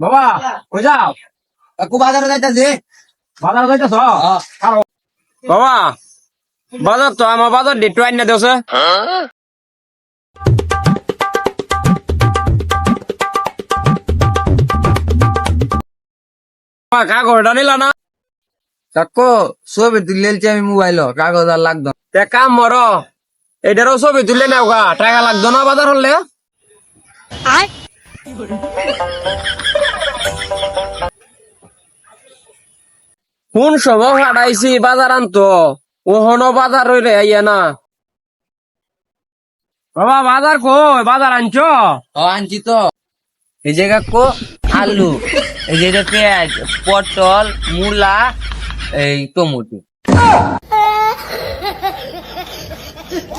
বাবা কই যাও? কাকু বাজারে যাইতাছি। বাজার যাইতেছ? বাবা বাজার তো আমার বাজার ডেট আইনা দেছে কাগজটা নিলা না? কাকু ছবি তুলেছি আমি মোবাইল। কাগজ আর লাগতো তে কাম মর এটারও ছবি তুলে নেও টাকা লাগতো না বাজার হলে? কোন সময় হারাইছি বাজার আনতো? ওহনো বাজার রইলে আইয়া না। বাবা বাজার কই? বাজার আনছো? ও আনছি তো। এই জায়গা কো? আলু। এই জায়গা পেঁয়াজ পটল মূলা এই টমেটো।